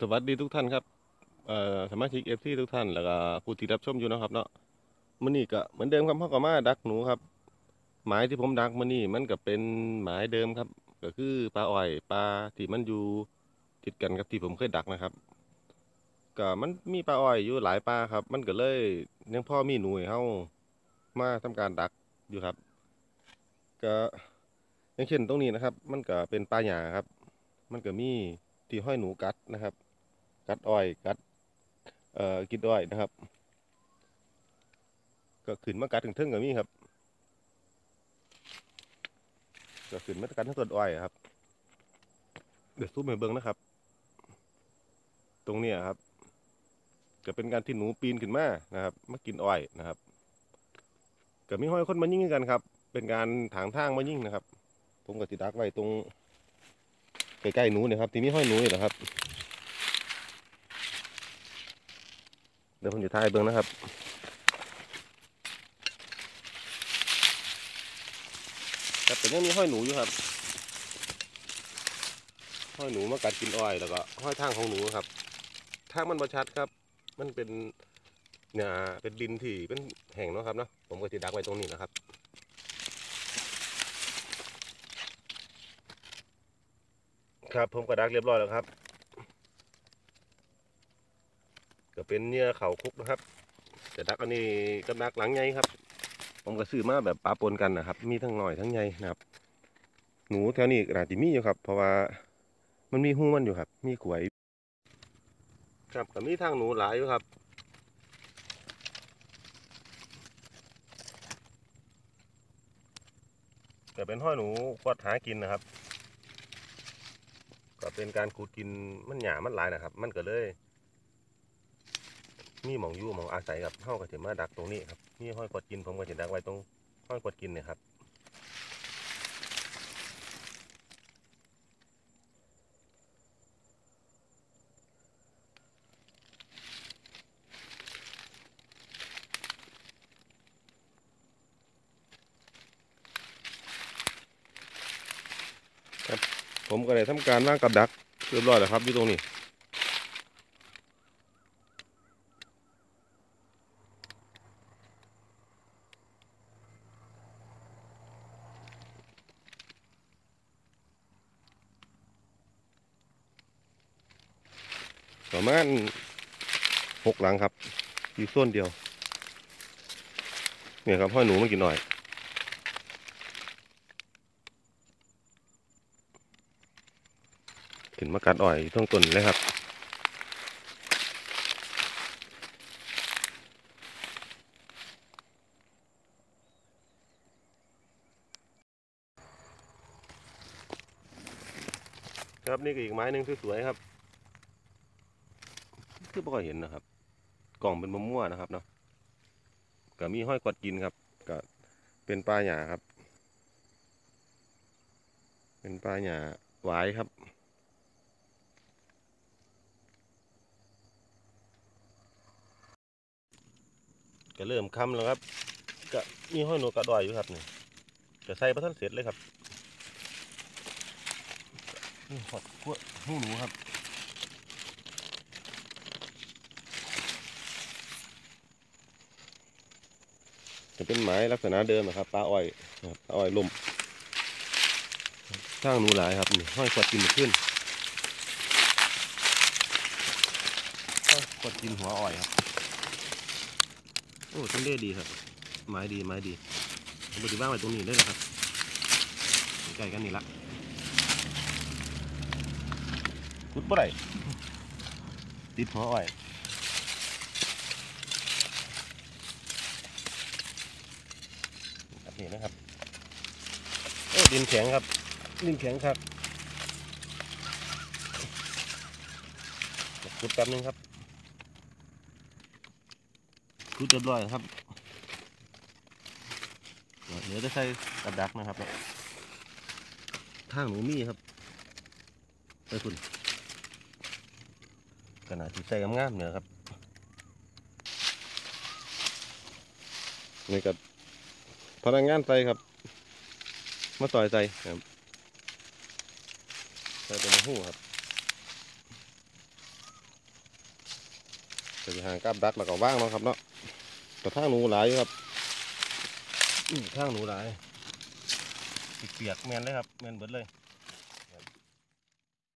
สวัสดีทุกท่านครับสมาชิกเอฟซีทุกท่านแล้วก็ผู้ที่รับชมอยู่นะครับเนาะมื้อนี้ก็เหมือนเดิมครับพ่อก็มาดักหนูครับ หมายที่ผมดักมื้อนี้มันก็เป็นหมายเดิมครับ ก็คือปลาอ้อยปลาที่มันอยู่ติดกันกับที่ผมเคยดักนะครับก็มันมีปลาอ้อยอยู่หลายปลาครับ มันก็เลยยังพ่อมีหนูให้เฮามาทำการดักอยู่ครับ ก็อย่างเช่นตรงนี้นะครับ มันก็เป็นปลาหญ้าครับ มันก็มี ที่ห้อยหนูกัดนะครับ กัดอ้อยกัดเอ่อกินอ้อยนะครับ ก็ขึ้นมากัดถึงเทิงก็มีครับก็ขึ้นมากัดทั้งต้นอ้อยครับ เดี๋ยวซูมให้เบิ่งนะครับ ตรงเนี้ยครับก็เป็นการที่หนูปีนขึ้นมานะครับมากินอ้อยนะครับก็มีห้อยคนมายิ่งกันครับ เป็นการถางทางมายิ่งนะครับ ผมก็ติดักไว้ตรง ใกล้ๆหนูเนี่ยครับที่มีห้อยหนูนี่แหละครับเดี๋ยวผมจะถ่ายเบิ่งนะครับครับแต่ยังมีห้อยหนูอยู่ครับ ห้อยหนูมากัดกินอ้อยแล้วก็ห้อยทางของหนูครับทางมันประชัดครับ มันเป็นเนี่ยเป็นดินที่เป็นแห่งเนาะครับเนาะผมก็ติดักไว้ตรงนี้นะครับ ครับผมก็ดักเรียบร้อยแล้วครับ ก็เป็นเนื้อเขาคุกนะครับแต่ดักอันนี้กับดักหลังใหญ่ครับ ผมก็ซื้อมาแบบปลาปนกันนะครับ มีทั้งหน่อยทั้งใหญ่นะครับ หนูแถวนี้อาจจะมีอยู่ครับ เพราะว่ามันมีหูมันอยู่ครับ มีขวย ครับก็มีทางหนูหลายอยู่ครับก็เป็นห้อยหนูกวดหากินนะครับ เป็นการขุดกินมันหยามันหลายนะครับ มันก็เลย มีหมองยู่หมองอาศัยครับเฮาก็สิมาดักตรงนี้ครับมีห้อยกดกินผมก็สิดักไว้ตรงห้อยกดกินเนี่ยครับ ผมก็ได้ทำการวางกับดักเรียบร้อยแล้วครับอยู่ตรงนี้ประมาณหกหลังครับ อยู่ส่วนเดียว เนี่ยครับห้อยหนูมากินหน่อย ขึ้นมากัดอ่อยต้องต้นเลยครับครับนี่ก็อีกไม้หนึ่งสวยๆครับ คือบ่ค่อยเห็นนะครับ กล่องเป็นมะม่วงนะครับเนาะก็มีห้อยกวดกินครับก็เป็นปลาหยาครับ เป็นปลาหยาหวายครับ ก็เริ่มค่ำแล้วครับก็มีห้อยหนูกระดอยอยู่ครับนี่จะใส่ประทันเสร็จเลยครับนี่หอดขั้วหูหนูครับจะเป็นไม้ลักษณะเดิมนะครับปลาอ้อยครับปลาอ้อยลมสร้างหนูหลายครับนี่ห้อยกดกินขึ้นกดกินหัวอ้อยครับ โอ้ต้นเล่ดีครับ ไม้ดีไม้ดีผมปฏิบ้างไว้ตรงนี้ได้เลยครับใกล้กันนี่ละขุดบ่ได้ติดหัวอ้อยนี้นะครับโอ้ดินแข็งครับดินแข็งครับขุดแป๊บนึงครับ ขุดเรียบร้อยครับเดี๋ยวจะใส่กับดักนะครับทางหนูมีครับไปคุณขนาดที่ใส่งามๆเนี่ยครับนี่กับพนักงานใส่ครับ มาต่อยใส่ครับใส่เป็นหูครับ จะไปหางกับดักแล้วก็ว่างเนาะครับเนาะแต่ทางหนูหลายครับอืมทางหนูหลายเปียกๆแมนเลยครับแมนเบิดเลย